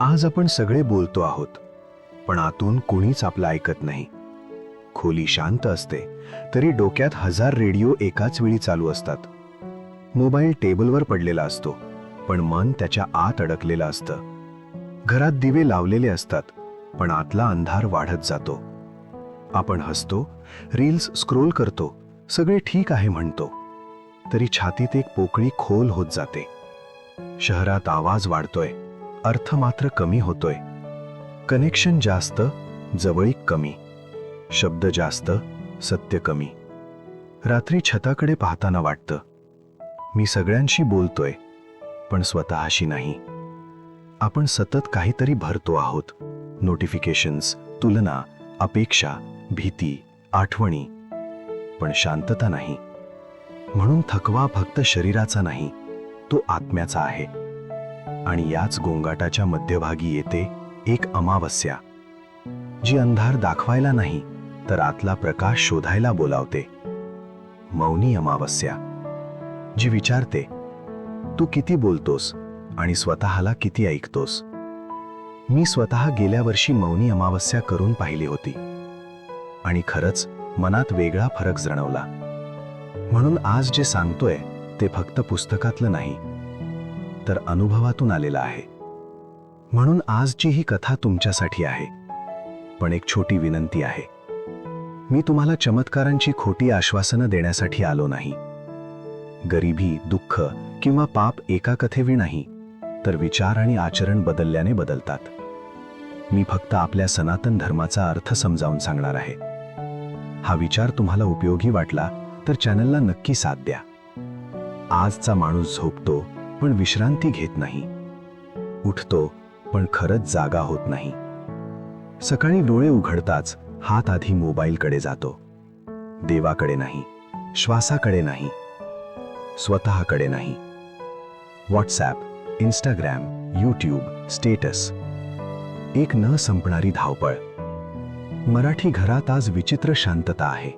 आज आपण सगळे बोलतो आहोत पण आतून कुणीच आपलं ऐकत नाही. खोली शांत असते तरी डोक्यात हजार रेडिओ एकाच वेळी चालू असतात. मोबाईल टेबलवर पडलेला असतो पण मन त्याच्या आत अडकलेलं असतं. घरात दिवे लावलेले असतात पण आतला अंधार वाढत जातो. आपण हसतो रील्स स्क्रोल करतो सगळे ठीक आहे म्हणतो. तरी छातीत एक पोकळी खोल होत जाते. शहरात आवाज वाढतोय. अर्थ मात्र कमी होतोय. कनेक्शन जास्त जवळीक कमी. शब्द जास्त सत्य कमी. रात्री छताकडे पाहताना वाटतं. मी सगळ्यांशी बोलतोय पण स्वतःशी नाही. आपण सतत काहीतरी भरतो आहोत. नोटिफिकेशन्स तुलना अपेक्षा भीती आठवणी. पण शांतता नाही. म्हणून थकवा फक्त शरीराचा नाही तो आत्म्याचा आहे. आणि याच गोंगाटाच्या मध्यभागी येते एक अमावस्या जी अंधार दाखवायला नाही तर आतला प्रकाश शोधायला बोलावते. मौनी अमावस्या जी विचारते तू किती बोलतोस आणि स्वतःला किती ऐकतोस? मी स्वतः गेल्या वर्षी मौनी अमावस्या करून पाहिली होती आणि खरंच मनात वेगळा फरक जाणवला. म्हणून आज जे सांगतोय ते फक्त पुस्तकातलं नाही तर अनुभवातून आलेला आहे. म्हणून आजची ही कथा तुमच्यासाठी आहे. पण एक छोटी विनंती आहे. मी तुम्हाला चमत्कारांची खोटी आश्वासनं देण्यासाठी आलो नाही. गरिबी दुःख किंवा पाप एका कथेवी नाही तर विचार आणि आचरण बदलल्याने बदलतात. मी फक्त आपल्या सनातन धर्माचा अर्थ समजावून सांगणार आहे. हा विचार तुम्हाला उपयोगी वाटला तर चॅनलला नक्की साथ द्या. आजचा माणूस झोपतो पण विश्रांती घेत नाही. उठतो पण खरंच जागा होत नाही. सकाळी डोळे उघडताच हात आधी मोबाईलकडे जातो. देवाकडे नाही श्वासाकडे नाही स्वतःकडे नाही. WhatsApp Instagram YouTube status. एक न संपणारी धावपळ. मराठी घरात आज विचित्र शांतता आहे.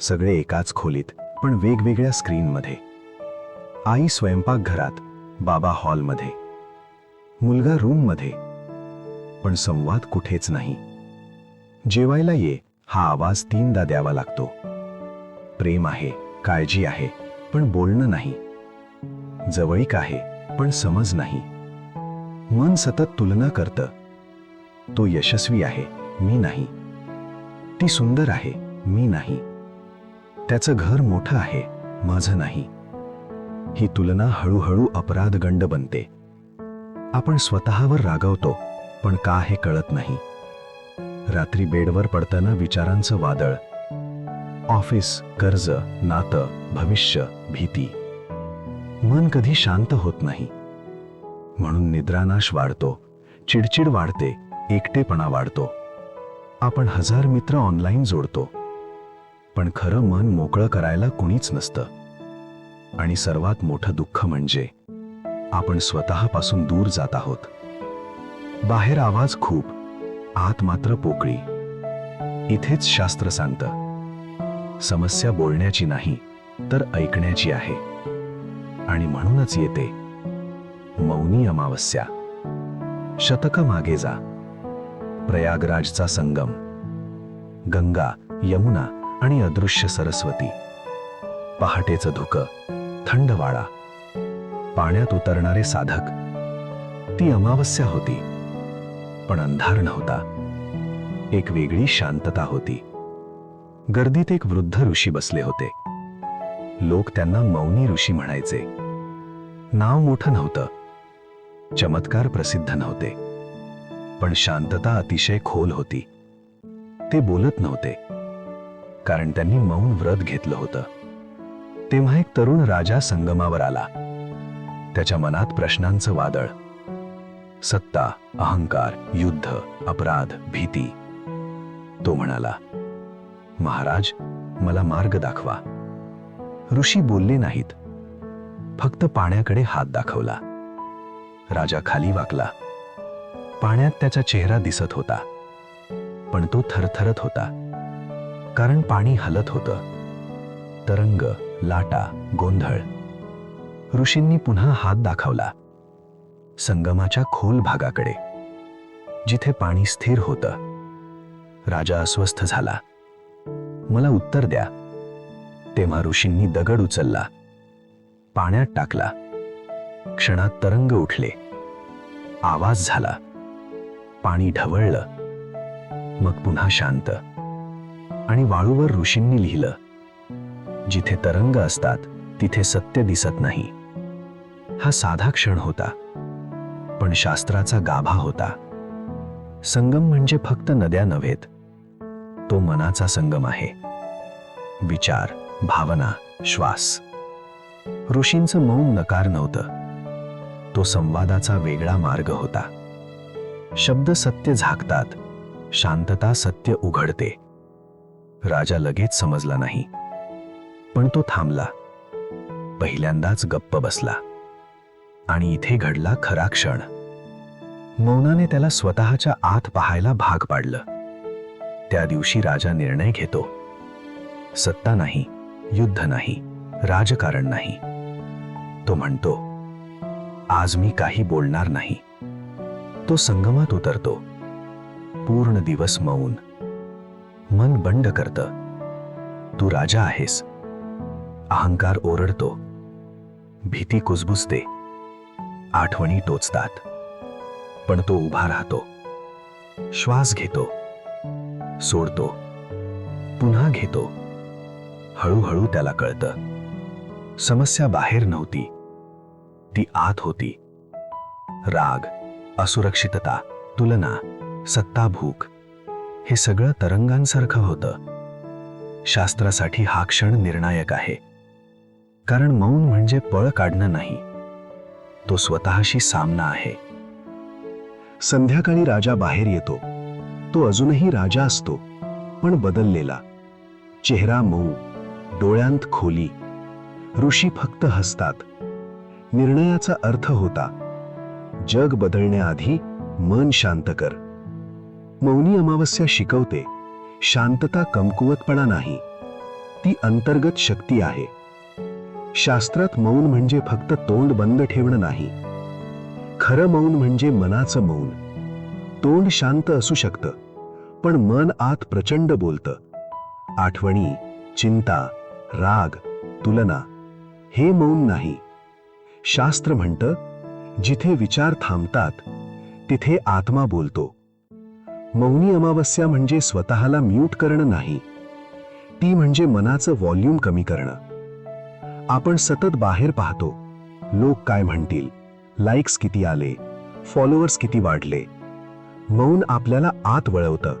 सगळे एकाच खोलीत पण वेगवेगळ्या स्क्रीनमध्ये. आई स्वयंपाकघरात बाबा हॉलमध्ये. मुलगा रूममध्ये. पण संवाद कुठेच नाही. जेवायला ये हा आवाज तीनदा द्यावा लागतो. प्रेम आहे काळजी आहे पण बोलणं नाही. जवळीक आहे पण समज नाही. मन सतत तुलना करतं. तो यशस्वी आहे मी नाही. ती सुंदर आहे मी नाही. त्याचं घर मोठं आहे माझं नाही. ही तुलना हळूहळू अपराधगंड बनते. आपण स्वतःवर रागवतो पण का हे कळत नाही. रात्री बेडवर पडताना विचारांचं वादळ. ऑफिस कर्ज नातं भविष्य भीती. मन कधी शांत होत नाही. म्हणून निद्रानाश वाढतो चिडचिड वाढते एकटेपणा वाढतो. आपण हजार मित्र ऑनलाईन जोडतो. पण खरं मन मोकळं करायला कुणीच नसतं. आणि सर्वात मोठं दुःख म्हणजे आपण स्वतःपासून दूर जात आहोत. बाहेर आवाज खूप आत मात्र पोकळी. इथेच शास्त्र सांगतं समस्या बोलण्याची नाही तर ऐकण्याची आहे. आणि म्हणूनच येते मौनी अमावस्या. शतक मागे जा. प्रयागराजचा संगम. गंगा यमुना आणि अदृश्य सरस्वती. पहाटेचं धुकं. थंड वाडा पाण्यात उतरणारे साधक. ती अमावस्या होती. पण अंधार नव्हता. एक वेगळी शांतता होती. गर्दीत एक वृद्ध ऋषी बसले होते. लोक त्यांना मौनी ऋषी म्हणायचे. नाव मोठं नव्हतं. चमत्कार प्रसिद्ध नव्हते. पण शांतता अतिशय खोल होती. ते बोलत नव्हते. कारण त्यांनी मौन व्रत घेतलं होतं. तेव्हा एक तरुण राजा संगमावर आला. त्याच्या मनात प्रश्नांचं वादळ. सत्ता अहंकार युद्ध अपराध भीती. तो म्हणाला महाराज मला मार्ग दाखवा. ऋषी बोलले नाहीत. फक्त पाण्याकडे हात दाखवला. राजा खाली वाकला. पाण्यात त्याचा चेहरा दिसत होता. पण तो थरथरत होता. कारण पाणी हलत होतं. तरंग लाटा गोंधळ. ऋषींनी पुन्हा हात दाखवला. संगमाच्या खोल भागाकडे जिथे पाणी स्थिर होतं. राजा अस्वस्थ झाला. मला उत्तर द्या. तेव्हा ऋषींनी दगड उचलला. पाण्यात टाकला. क्षणात तरंग उठले. आवाज झाला. पाणी ढवळलं. मग पुन्हा शांत. आणि वाळूवर ऋषींनी लिहिलं. जिथे तरंग असतात तिथे सत्य दिसत नाही. हा साधा क्षण होता. पण शास्त्राचा गाभा होता. संगम म्हणजे फक्त नद्या नव्हेत. तो मनाचा संगम आहे. विचार भावना श्वास. ऋषींचं मौन नकार नव्हतं. तो संवादाचा वेगळा मार्ग होता. शब्द सत्य झाकतात. शांतता सत्य उघडते. राजा लगेच समजला नाही. पण तो थांबला. पहिल्यांदाच गप्प बसला. आणि इथे घडला खरा क्षण. मौनाने त्याला स्वतःच्या आत पाहायला भाग पाडलं. त्या दिवशी राजा निर्णय घेतो. सत्ता नाही युद्ध नाही राजकारण नाही. तो म्हणतो आज मी काही बोलणार नाही. तो संगमात उतरतो. पूर्ण दिवस मौन. मन बंड करतं. तू राजा आहेस. अहंकार ओरडतो. भीती कुजबुजते. आठवणी टोचतात. पण तो उभा राहतो. श्वास घेतो. सोडतो. पुन्हा घेतो. हळूहळू त्याला कळतं. समस्या बाहेर नव्हती. ती आत होती. राग असुरक्षितता तुलना सत्ताभूक हे सगळं तरंगांसारखं होतं. शास्त्रासाठी हा क्षण निर्णायक आहे. कारण मौन म्हणजे पळ काढणं नाही. तो स्वतःशी सामना आहे. संध्याकाळी राजा बाहेर येतो. तो अजूनही राजा असतो पण बदललेला. चेहरा मऊ डोळ्यांत खोली. ऋषी फक्त हसतात. निर्णयाचा अर्थ होता जग बदलण्याआधी मन शांत कर. मौनी अमावस्या शिकवते शांतता कमकुवतपणा नाही. ती अंतर्गत शक्ती आहे. शास्त्रात मौन म्हणजे फक्त तोंड बंद ठेवणं नाही. खरं मौन म्हणजे मनाचं मौन. तोंड शांत असू शकतं पण मन आत प्रचंड बोलतं. आठवणी चिंता राग तुलना हे मौन नाही. शास्त्र म्हणतं जिथे विचार थांबतात तिथे आत्मा बोलतो. मौनी अमावस्या म्हणजे स्वतःला म्यूट करणं नाही. ती म्हणजे मनाचं व्हॉल्यूम कमी करणं. आपण सतत बाहेर पाहतो. लोक काय म्हणतील? लाईक्स किती आले? फॉलोअर्स किती वाढले? मौन आपल्याला आत वळवतं.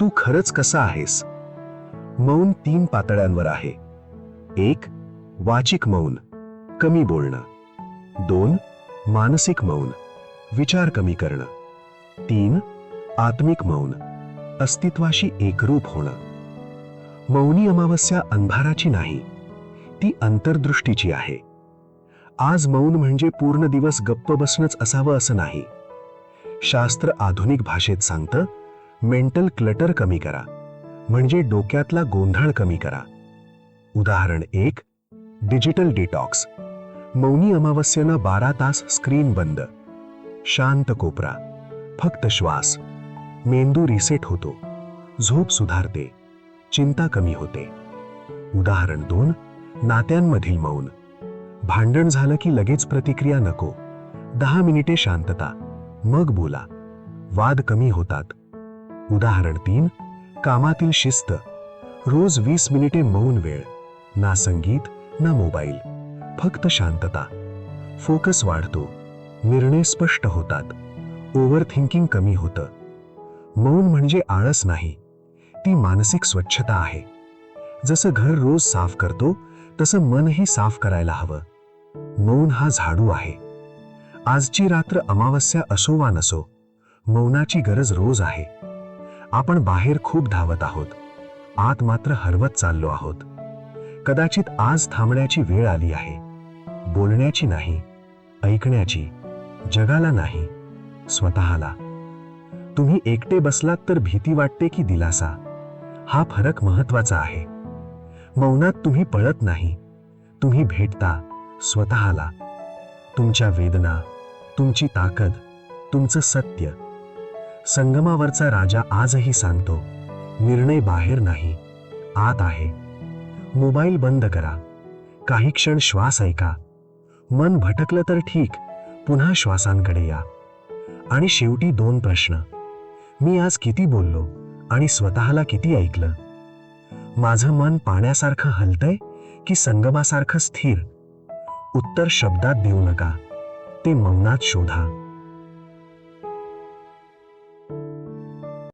तू खरंच कसा आहेस? मौन तीन पातळ्यांवर आहे. एक वाचिक मौन कमी बोलणं. दोन मानसिक मौन विचार कमी करणं. तीन आत्मिक मौन अस्तित्वाशी एकरूप होणं. मौनी अमावस्या अंधाराची नाही. ती अंतर्दृष्टीची आहे. आज मौन म्हणजे पूर्ण दिवस गप्प बसणंच असावं असं नाही. शास्त्र आधुनिक भाषेत सांगतं मेंटल क्लटर कमी करा म्हणजे डोक्यातला गोंधळ कमी करा. उदाहरण एक डिजिटल डिटॉक्स मौनी अमावस्येनं बारा तास स्क्रीन बंद शांत कोपरा फक्त श्वास मेंदू रिसेट होतो झोप सुधारते चिंता कमी होते. उदाहरण दोन नात्यांमधील मौन. भांडण झालं की लगेच प्रतिक्रिया नको. दहा मिनिटे शांतता. मग बोला. वाद कमी होतात. उदाहरण तीन कामातील शिस्त. रोज वीस मिनिटे मौन वेळ. ना संगीत ना मोबाईल. फक्त शांतता. फोकस वाढतो. निर्णय स्पष्ट होतात. ओव्हर थिंकिंग कमी होतं. मौन म्हणजे आळस नाही. ती मानसिक स्वच्छता आहे. जसं घर रोज साफ करतो तसं मनही साफ करायला हवं. मौन हा झाडू आहे. आजची रात्र अमावस्या असो वा नसो मौनाची गरज रोज आहे. आपण बाहेर खूप धावत आहोत. आत मात्र हरवत चाललो आहोत. कदाचित आज थांबण्याची वेळ आली आहे. बोलण्याची नाही ऐकण्याची जगाला नाही स्वतःला. तुम्ही एकटे बसलात तर भीती वाटते की दिलासा. हा फरक महत्त्वाचा आहे. मौनात तुम्ही पळत नाही. तुम्ही भेटता स्वतःला. तुमच्या वेदना तुमची ताकद तुमचं सत्य. संगमावरचा राजा आजही सांगतो निर्णय बाहेर नाही आत आहे. मोबाईल बंद करा. काही क्षण श्वास ऐका. मन भटकलं तर ठीक पुन्हा श्वासांकडे या. आणि शेवटी दोन प्रश्न. मी आज किती बोललो आणि स्वतःला किती ऐकलं? माझं मन पाण्यासारखं हलतंय की संगमासारखं स्थिर? उत्तर शब्दात देऊ नका. ते मौनात शोधा.